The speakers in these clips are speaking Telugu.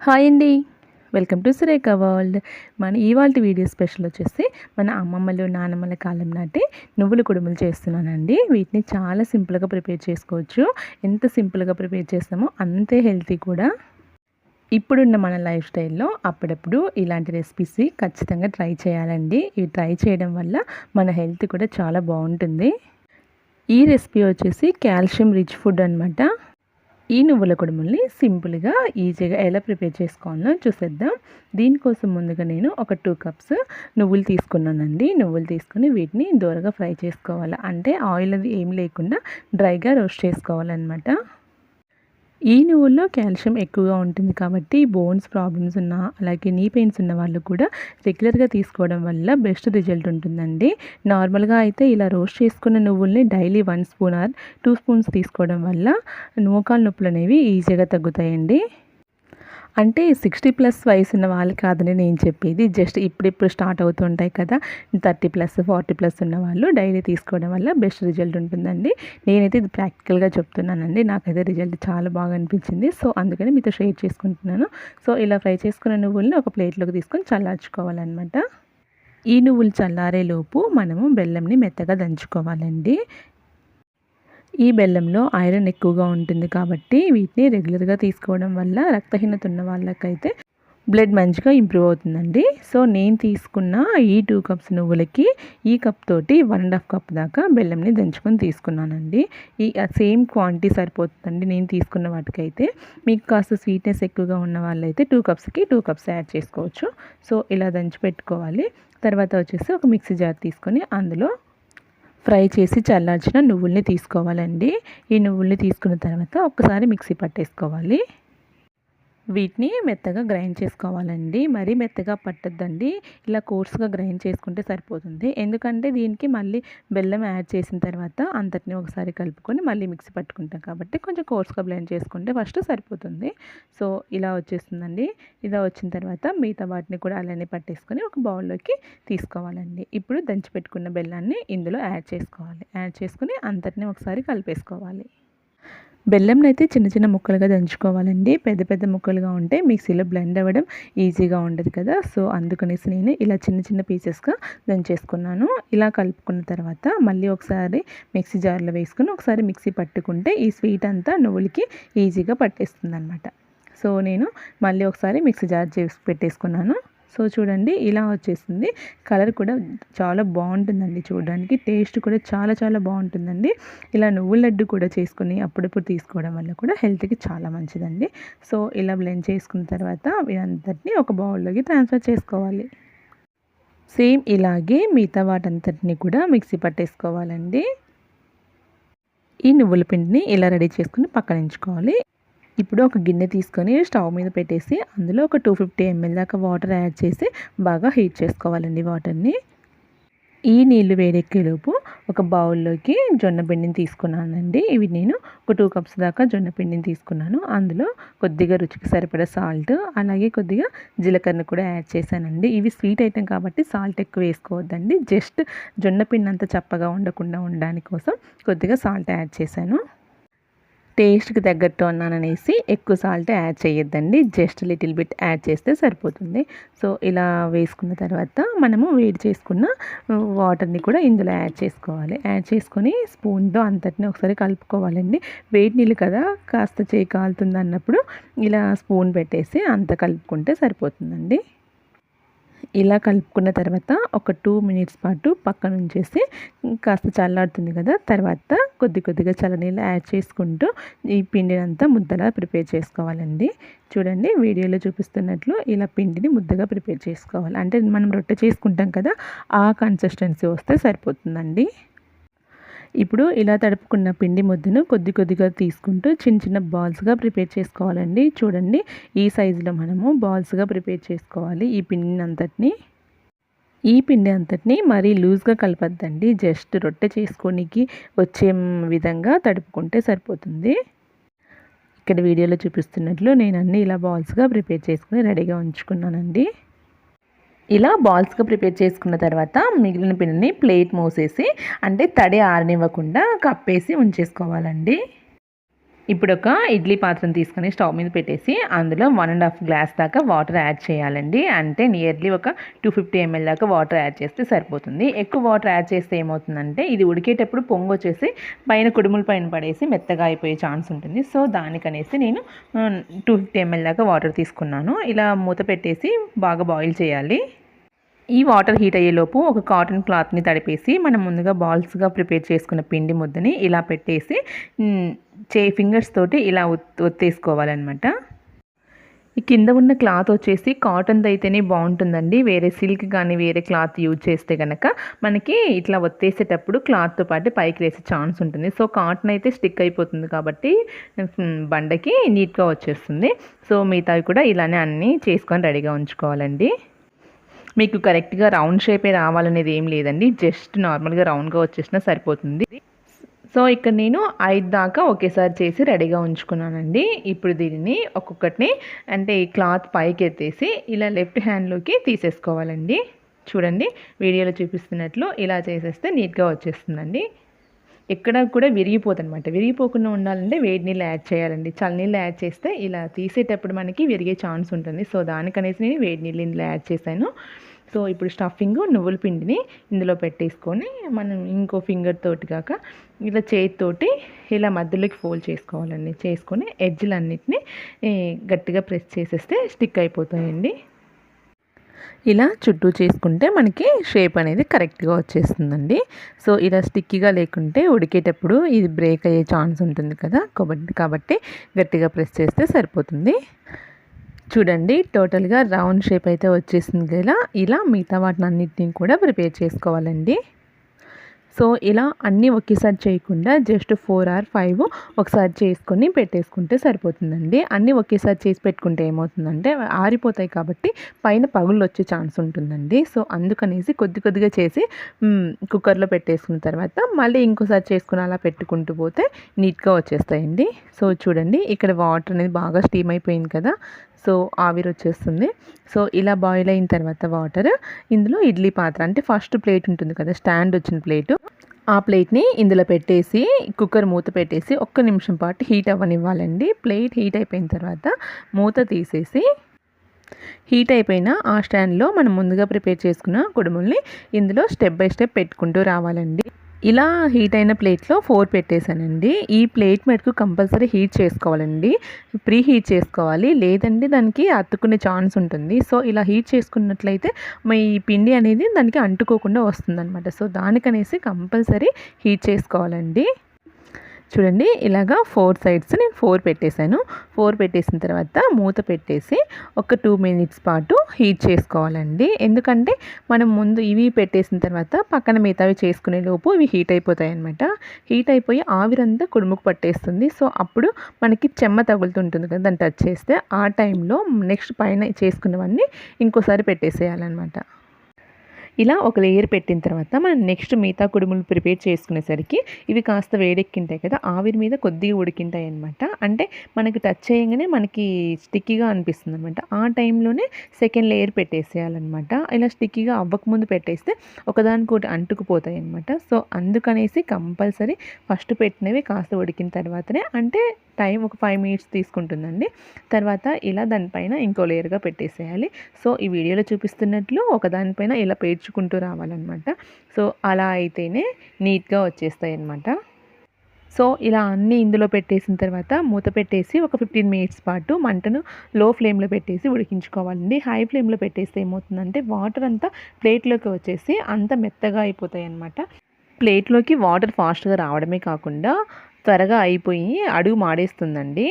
హాయ్ అండి. Welcome to Surekha world. మన ఇవాళ వీడియో స్పెషల్ వచ్చేసి మన అమ్మమ్మలు నానమ్మల కాలం నాటి నువ్వుల కుడుములు చేస్తున్నానండి. వీటిని చాలా సింపుల్గా ప్రిపేర్ చేసుకోవచ్చు. ఎంత సింపుల్గా ప్రిపేర్ చేస్తామో అంతే హెల్తీ కూడా. ఇప్పుడున్న మన లైఫ్ స్టైల్లో అప్పుడప్పుడు ఇలాంటి రెసిపీస్ ఖచ్చితంగా ట్రై చేయాలండి. ఇవి ట్రై చేయడం వల్ల మన హెల్త్ కూడా చాలా బాగుంటుంది. ఈ రెసిపీ వచ్చేసి కాల్షియం రిచ్ ఫుడ్ అనమాట ఈ నువ్వుల కుడుముల్ని సింపుల్గా ఈజీగా ఎలా ప్రిపేర్ చేసుకోవాలో చూసేద్దాం. దీనికోసం ముందుగా నేను ఒక టూ కప్స్ నువ్వులు తీసుకున్నానండి. నువ్వులు తీసుకుని వీటిని దూరగా ఫ్రై చేసుకోవాలి. అంటే ఆయిల్ అది ఏం లేకుండా డ్రైగా రోస్ట్ చేసుకోవాలన్నమాట. ఈ నువ్వుల్లో కాల్షియం ఎక్కువగా ఉంటుంది కాబట్టి బోన్స్ ప్రాబ్లమ్స్ ఉన్న అలాగే నీ పెయిన్స్ ఉన్న వాళ్ళు కూడా రెగ్యులర్గా తీసుకోవడం వల్ల బెస్ట్ రిజల్ట్ ఉంటుందండి. నార్మల్గా అయితే ఇలా రోస్ట్ చేసుకున్న నువ్వుల్ని daily one spoon or two spoons తీసుకోవడం వల్ల మోకాలు నొప్పులు అనేవి ఈజీగా తగ్గుతాయండి. అంటే సిక్స్టీ ప్లస్ వయసు ఉన్న వాళ్ళు కాదని నేను చెప్పేది. జస్ట్ ఇప్పుడిప్పుడు స్టార్ట్ అవుతుంటాయి కదా. థర్టీ ప్లస్ ఫార్టీ ప్లస్ ఉన్న వాళ్ళు డైలీ తీసుకోవడం వల్ల బెస్ట్ రిజల్ట్ ఉంటుందండి. నేనైతే ఇది ప్రాక్టికల్గా చెప్తున్నానండి. నాకైతే రిజల్ట్ చాలా బాగా అనిపించింది. సో అందుకని మీతో షేర్ చేసుకుంటున్నాను. సో ఇలా ఫ్రై చేసుకున్న నువ్వుల్ని ఒక ప్లేట్లోకి తీసుకొని చల్లార్చుకోవాలన్నమాట. ఈ నువ్వులు చల్లారేలోపు మనము బెల్లంని మెత్తగా దంచుకోవాలండి. ఈ బెల్లంలో ఐరన్ ఎక్కువగా ఉంటుంది కాబట్టి వీటిని రెగ్యులర్గా తీసుకోవడం వల్ల రక్తహీనత ఉన్న వాళ్ళకైతే బ్లడ్ మంచిగా ఇంప్రూవ్ అవుతుందండి. సో నేను తీసుకున్న ఈ టూ కప్స్ నువ్వులకి ఈ కప్ తోటి వన్ అండ్ హాఫ్ కప్ దాకా బెల్లంని దంచుకొని తీసుకున్నానండి. ఈ సేమ్ క్వాంటిటీ సరిపోతుందండి నేను తీసుకున్న వాటికైతే. మీకు కాస్త స్వీట్నెస్ ఎక్కువగా ఉన్న వాళ్ళైతే టూ కప్స్కి టూ కప్స్ యాడ్ చేసుకోవచ్చు. సో ఇలా దంచి పెట్టుకోవాలి. తర్వాత వచ్చేసి ఒక మిక్సీ జార్ తీసుకొని అందులో ఫ్రై చేసి చల్లార్చిన నువ్వుల్ని తీసుకోవాలండి. ఈ నువ్వుల్ని తీసుకున్న తర్వాత ఒక్కసారి మిక్సీ పట్టేసుకోవాలి. వీటిని మెత్తగా గ్రైండ్ చేసుకోవాలండి. మరీ మెత్తగా పట్టద్దండి. ఇలా కోర్స్గా గ్రైండ్ చేసుకుంటే సరిపోతుంది. ఎందుకంటే దీనికి మళ్ళీ బెల్లం యాడ్ చేసిన తర్వాత అంతటిని ఒకసారి కలుపుకొని మళ్ళీ మిక్సీ పట్టుకుంటాం కాబట్టి కొంచెం కోర్స్గా బ్లెండ్ చేసుకుంటే ఫస్ట్ సరిపోతుంది. సో ఇలా వచ్చేస్తుందండి. ఇలా వచ్చిన తర్వాత మిగతా వాటిని కూడా అలానే పట్టేసుకొని ఒక బౌల్లోకి తీసుకోవాలండి. ఇప్పుడు దంచి పెట్టుకున్న బెల్లాన్ని ఇందులో యాడ్ చేసుకోవాలి. యాడ్ చేసుకొని అంతటిని ఒకసారి కలిపేసుకోవాలి. బెల్లంని అయితే చిన్న చిన్న ముక్కలుగా దంచుకోవాలండి. పెద్ద పెద్ద ముక్కలుగా ఉంటే మిక్సీలో బ్లెండ్ అవ్వడం ఈజీగా ఉండదు కదా. సో అందుకనేసి నేను ఇలా చిన్న చిన్న పీసెస్గా దంచేసుకున్నాను. ఇలా కలుపుకున్న తర్వాత మళ్ళీ ఒకసారి మిక్సీ జార్లో వేసుకుని ఒకసారి మిక్సీ పట్టుకుంటే ఈ స్వీట్ అంతా నువ్వులకి ఈజీగా పట్టేస్తుంది అనమాట సో నేను మళ్ళీ ఒకసారి మిక్సీ జార్ చేసి పెట్టేసుకున్నాను. సో చూడండి ఇలా వచ్చేసింది. కలర్ కూడా చాలా బాగుంటుందండి చూడడానికి. టేస్ట్ కూడా చాలా చాలా బాగుంటుందండి. ఇలా నువ్వుల లడ్డు కూడా చేసుకుని అప్పుడప్పుడు తీసుకోవడం వల్ల కూడా హెల్త్కి చాలా మంచిదండి. సో ఇలా బ్లెండ్ చేసుకున్న తర్వాత ఇదంతటిని ఒక బౌల్లోకి ట్రాన్స్ఫర్ చేసుకోవాలి. సేమ్ ఇలాగే మిగతా వాటంతటిని కూడా మిక్సీ పట్టేసుకోవాలండి. ఈ నువ్వుల పిండిని ఇలా రెడీ చేసుకుని పక్కన ఉంచుకోవాలి. ఇప్పుడు ఒక గిన్నె తీసుకొని స్టవ్ మీద పెట్టేసి అందులో ఒక టూ ఫిఫ్టీ ఎంఎల్ దాకా వాటర్ యాడ్ చేసి బాగా హీట్ చేసుకోవాలండి వాటర్ని. ఈ నీళ్ళు వేడెక్కేలోపు ఒక బౌల్లోకి జొన్న పిండిని తీసుకున్నానండి. ఇవి నేను ఒక టూ కప్స్ దాకా జొన్న పిండిని తీసుకున్నాను. అందులో కొద్దిగా రుచికి సరిపడా సాల్ట్ అలాగే కొద్దిగా జీలకర్ర కూడా యాడ్ చేశానండి. ఇవి స్వీట్ ఐటెం కాబట్టి సాల్ట్ ఎక్కువ వేసుకోవద్దండి. జస్ట్ జొన్న పిండి అంత చప్పగా ఉండకుండా ఉండడానికి కోసం కొద్దిగా సాల్ట్ యాడ్ చేశాను. టేస్ట్కి తగ్గట్టు అన్నాననేసి ఎక్కువ సాల్ట్ యాడ్ చేయొద్దండి. జస్ట్ లిటిల్ బిట్ యాడ్ చేస్తే సరిపోతుంది. సో ఇలా వేసుకున్న తర్వాత మనము వేడి చేసుకున్న వాటర్ని కూడా ఇందులో యాడ్ చేసుకోవాలి. యాడ్ చేసుకొని స్పూన్తో అంతటిని ఒకసారి కలుపుకోవాలండి. వేడి నీళ్ళు కదా కాస్త చేయి కాలుతుంది అన్నప్పుడు ఇలా స్పూన్ పెట్టేసి అంత కలుపుకుంటే సరిపోతుందండి. ఇలా కలుపుకున్న తర్వాత ఒక టూ మినిట్స్ పాటు పక్కన ఉంచేసి కాస్త చల్లారుతుంది కదా తర్వాత కొద్ది కొద్దిగా చల్లనీళ్ళు యాడ్ చేసుకుంటూ ఈ పిండిని అంతా ముద్దలా ప్రిపేర్ చేసుకోవాలండి. చూడండి వీడియోలో చూపిస్తున్నట్లు ఇలా పిండిని ముద్దగా ప్రిపేర్ చేసుకోవాలి. అంటే మనం రొట్టె చేసుకుంటాం కదా ఆ కన్సిస్టెన్సీ వస్తే సరిపోతుందండి. ఇప్పుడు ఇలా తడుపుకున్న పిండి ముద్దను కొద్ది కొద్దిగా తీసుకుంటూ చిన్న చిన్న బాల్స్గా ప్రిపేర్ చేసుకోవాలండి. చూడండి ఈ సైజులో మనము బాల్స్గా ప్రిపేర్ చేసుకోవాలి ఈ పిండిని అంతటిని ఈ పిండి అంతటిని మరీ లూజ్గా కలపద్దండి. జస్ట్ రొట్టె చేసుకోనికి వచ్చే విధంగా తడుపుకుంటే సరిపోతుంది. ఇక్కడ వీడియోలో చూపిస్తున్నట్లు నేను అన్నీ ఇలా బాల్స్గా ప్రిపేర్ చేసుకుని రెడీగా ఉంచుకున్నానండి. ఇలా బాల్స్గా ప్రిపేర్ చేసుకున్న తర్వాత మిగిలిన పిండిని ప్లేట్ మూసేసి అంటే తడి ఆరనివ్వకుండా కప్పేసి ఉంచేసుకోవాలండి. ఇప్పుడు ఒక ఇడ్లీ పాత్రను తీసుకొని స్టవ్ మీద పెట్టేసి అందులో వన్ అండ్ హాఫ్ గ్లాస్ దాకా వాటర్ యాడ్ చేయాలండి. అంటే నియర్లీ ఒక టూ ఫిఫ్టీ ఎంఎల్ దాకా వాటర్ యాడ్ చేస్తే సరిపోతుంది. ఎక్కువ వాటర్ యాడ్ చేస్తే ఏమవుతుందంటే ఇది ఉడికేటప్పుడు పొంగు వచ్చేసి పైన కుడుముల పైన పడేసి మెత్తగా అయిపోయే ఛాన్స్ ఉంటుంది. సో దానికనేసి నేను టూ ఫిఫ్టీ ఎంఎల్ దాకా వాటర్ తీసుకున్నాను. ఇలా మూత పెట్టేసి బాగా బాయిల్ చేయాలి. ఈ వాటర్ హీట్ అయ్యేలోపు ఒక కాటన్ క్లాత్ని తడిపేసి మనం ముందుగా బాల్స్గా ప్రిపేర్ చేసుకున్న పిండి ముద్దని ఇలా పెట్టేసి చే ఫింగర్స్ తోటి ఇలా ఒత్తేసుకోవాలన్నమాట. ఈ కింద ఉన్న క్లాత్ వచ్చేసి కాటన్ది అయితేనే బాగుంటుందండి. వేరే సిల్క్ కానీ వేరే క్లాత్ యూజ్ చేస్తే కనుక మనకి ఇట్లా ఒత్తేసేటప్పుడు క్లాత్తో పాటు పైకి వేసే ఛాన్స్ ఉంటుంది. సో కాటన్ అయితే స్టిక్ అయిపోతుంది కాబట్టి బండకి నీట్గా వచ్చేస్తుంది. సో మిగతావి కూడా ఇలానే అన్నీ చేసుకొని రెడీగా ఉంచుకోవాలండి. మీకు కరెక్ట్గా రౌండ్ షేపే రావాలనేది ఏం లేదండి. జస్ట్ నార్మల్గా రౌండ్గా వచ్చేసినా సరిపోతుంది. సో ఇక్కడ నేను ఐదు దాకా ఒకేసారి చేసి రెడీగా ఉంచుకున్నానండి. ఇప్పుడు దీనిని ఒక్కొక్కటిని అంటే ఈ క్లాత్ పైకి ఎత్తేసి ఇలా లెఫ్ట్ హ్యాండ్లోకి తీసేసుకోవాలండి. చూడండి వీడియోలో చూపిస్తున్నట్లు ఇలా చేసేస్తే నీట్గా వచ్చేస్తుందండి. ఎక్కడ కూడా విరిగిపోదనమాట విరిగిపోకుండా ఉండాలంటే వేడి నీళ్ళు యాడ్ చేయాలండి. చల్లనీళ్ళు యాడ్ చేస్తే ఇలా తీసేటప్పుడు మనకి విరిగే ఛాన్స్ ఉంటుంది. సో దానికనేసి నేను వేడి నీళ్ళు ఇందులో యాడ్ చేశాను. సో ఇప్పుడు స్టఫింగ్ నువ్వుల పిండిని ఇందులో పెట్టేసుకొని మనం ఇంకో ఫింగర్ తోటి కాక ఇలా చేతితోటి ఇలా మధ్యలోకి ఫోల్డ్ చేసుకోవాలండి. చేసుకొని ఎడ్జ్లన్నిటిని గట్టిగా ప్రెస్ చేసేస్తే స్టిక్ అయిపోతాయండి. ఇలా చుట్టూ చేసుకుంటే మనకి షేప్ అనేది కరెక్ట్గా వచ్చేస్తుందండి. సో ఇలా స్టిక్కీగా లేకుంటే ఉడికేటప్పుడు ఇది బ్రేక్ అయ్యే ఛాన్స్ ఉంటుంది కదా? కాబట్టి కాబట్టి గట్టిగా ప్రెస్ చేస్తే సరిపోతుంది. చూడండి టోటల్గా రౌండ్ షేప్ అయితే వచ్చేసింది కదా? ఇలా మిగతా వాటిని అన్నిటిని కూడా ప్రిపేర్ చేసుకోవాలండి. సో ఇలా అన్నీ ఒకేసారి చేయకుండా జస్ట్ ఫోర్ ఆర్ ఫైవ్ ఒకసారి చేసుకొని పెట్టేసుకుంటే సరిపోతుందండి. అన్నీ ఒకేసారి చేసి పెట్టుకుంటే ఏమవుతుందంటే ఆరిపోతాయి కాబట్టి పైన పగుళ్ళు వచ్చే ఛాన్స్ ఉంటుందండి. సో అందుకనేసి కొద్ది కొద్దిగా చేసి కుక్కర్లో పెట్టేసుకున్న తర్వాత మళ్ళీ ఇంకోసారి చేసుకుని అలా పెట్టుకుంటూ పోతే నీట్గా వచ్చేస్తాయండి. సో చూడండి ఇక్కడ వాటర్ అనేది బాగా స్టీమ్ అయిపోయింది కదా. సో ఆవిరి వచ్చేస్తుంది. సో ఇలా బాయిల్ అయిన తర్వాత వాటర్ ఇందులో ఇడ్లీ పాత్ర. అంటే ఫస్ట్ ప్లేట్ ఉంటుంది కదా స్టాండ్ వచ్చిన ప్లేటు. ఆ ప్లేట్ని ఇందులో పెట్టేసి కుక్కర్ మూత పెట్టేసి ఒక్క నిమిషం పాటు హీట్ అవ్వనివ్వాలండి. ప్లేట్ హీట్ అయిపోయిన తర్వాత మూత తీసేసి హీట్ అయిపోయిన ఆ స్టాండ్లో మనం ముందుగా ప్రిపేర్ చేసుకున్న కుడుముల్ని ఇందులో స్టెప్ బై స్టెప్ పెట్టుకుంటూ రావాలండి. ఇలా హీట్ అయిన ప్లేట్లో ఫోర్ పెట్టేశానండి. ఈ ప్లేట్ మటుకు కంపల్సరీ హీట్ చేసుకోవాలండి. ప్రీ హీట్ చేసుకోవాలి. లేదంటే దానికి అతుక్కునే ఛాన్స్ ఉంటుంది. సో ఇలా హీట్ చేసుకున్నట్లయితే మీ పిండి అనేది దానికి అంటుకోకుండా వస్తుందన్నమాట. సో దానికనేసి కంపల్సరీ హీట్ చేసుకోవాలండి. చూడండి ఇలాగా ఫోర్ సైడ్స్ నేను ఫోర్ పెట్టేశాను. ఫోర్ పెట్టేసిన తర్వాత మూత పెట్టేసి ఒక టూ మినిట్స్ పాటు హీట్ చేసుకోవాలండి. ఎందుకంటే మనం ముందు ఇవి పెట్టేసిన తర్వాత పక్కన మిగతావి చేసుకునే లోపు ఇవి హీట్ అయిపోతాయి అనమాట హీట్ అయిపోయి ఆవిరంతా కుడుముకు పట్టేస్తుంది. సో అప్పుడు మనకి చెమ్మ తగులుతుంటుంది కదా దాన్ని టచ్ చేస్తే ఆ టైంలో నెక్స్ట్ పైన చేసుకున్నవన్నీ ఇంకోసారి పెట్టేసేయాలన్నమాట. ఇలా ఒక లేయర్ పెట్టిన తర్వాత మనం నెక్స్ట్ మిగతా కుడుములు ప్రిపేర్ చేసుకునేసరికి ఇవి కాస్త వేడెక్కింటాయి కదా ఆవిరి మీద కొద్దిగా ఉడికింటాయి అనమాట అంటే మనకి టచ్ చేయగానే మనకి స్టిక్కీగా అనిపిస్తుంది అనమాట ఆ టైంలోనే సెకండ్ లేయర్ పెట్టేసేయాలన్నమాట. ఇలా స్టిక్కీగా అవ్వకముందు పెట్టేస్తే ఒకదానికొకటి అంటుకుపోతాయి అనమాట సో అందుకనేసి కంపల్సరీ ఫస్ట్ పెట్టినవి కాస్త ఉడికిన తర్వాతనే అంటే టైం ఒక ఫైవ్ మినిట్స్ తీసుకుంటుందండి. తర్వాత ఇలా దానిపైన ఇంకో లేయర్గా పెట్టేసేయాలి. సో ఈ వీడియోలో చూపిస్తున్నట్లు ఒకదానిపైన ఇలా పేర్చుకుంటూ రావాలన్నమాట. సో అలా అయితేనే నీట్గా వచ్చేస్తాయి అన్నమాట సో ఇలా అన్నీ ఇందులో పెట్టేసిన తర్వాత మూత పెట్టేసి ఒక ఫిఫ్టీన్ మినిట్స్ పాటు మంటను లో ఫ్లేమ్లో పెట్టేసి ఉడికించుకోవాలండి. హై ఫ్లేమ్లో పెట్టేస్తే ఏమవుతుందంటే వాటర్ అంతా ప్లేట్లోకి వచ్చేసి అంత మెత్తగా అయిపోతాయి అన్నమాట ప్లేట్లోకి వాటర్ ఫాస్ట్గా రావడమే కాకుండా త్వరగా అయిపోయి అడుగు మాడేస్తుందండి.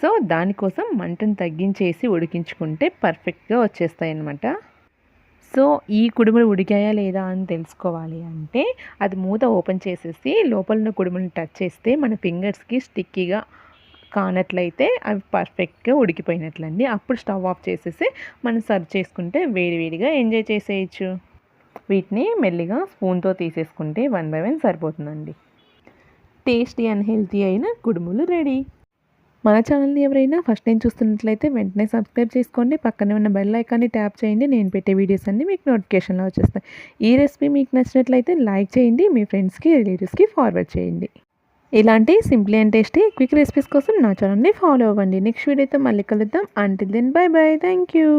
సో దానికోసం మంటను తగ్గించేసి ఉడికించుకుంటే పర్ఫెక్ట్గా వచ్చేస్తాయి అన్నమాట సో ఈ కుడుములు ఉడికాయా లేదా అని తెలుసుకోవాలి అంటే అది మూత ఓపెన్ చేసేసి లోపల ఉన్న కుడుములను టచ్ చేస్తే మన ఫింగర్స్కి స్టిక్కీగా కానట్లయితే అవి పర్ఫెక్ట్గా ఉడికిపోయినట్లండి. అప్పుడు స్టవ్ ఆఫ్ చేసేసి మనం సర్వ్ చేసుకుంటే వేడివేడిగా ఎంజాయ్ చేసేయచ్చు. వీటిని మెల్లిగా స్పూన్తో తీసేసుకుంటే వన్ బై వన్ సరిపోతుందండి. టేస్టీ అండ్ హెల్తీ అయిన కుడుములు రెడీ. మన ఛానల్ని ఎవరైనా ఫస్ట్ టైం చూస్తున్నట్లయితే వెంటనే సబ్స్క్రైబ్ చేసుకోండి. పక్కనే ఉన్న బెల్ ఐకాన్ని ట్యాప్ చేయండి. నేను పెట్టే వీడియోస్ అన్నీ మీకు నోటిఫికేషన్లో వచ్చేస్తాయి. ఈ రెసిపీ మీకు నచ్చినట్లయితే లైక్ చేయండి. మీ ఫ్రెండ్స్కి రిలేటివ్స్కి ఫార్వర్డ్ చేయండి. ఇలాంటి simply and tasty quick recipes కోసం నా ఛానల్ని ఫాలో అవ్వండి. నెక్స్ట్ వీడియోతో మళ్ళీ కలుద్దాం. అంటే then bye bye thank you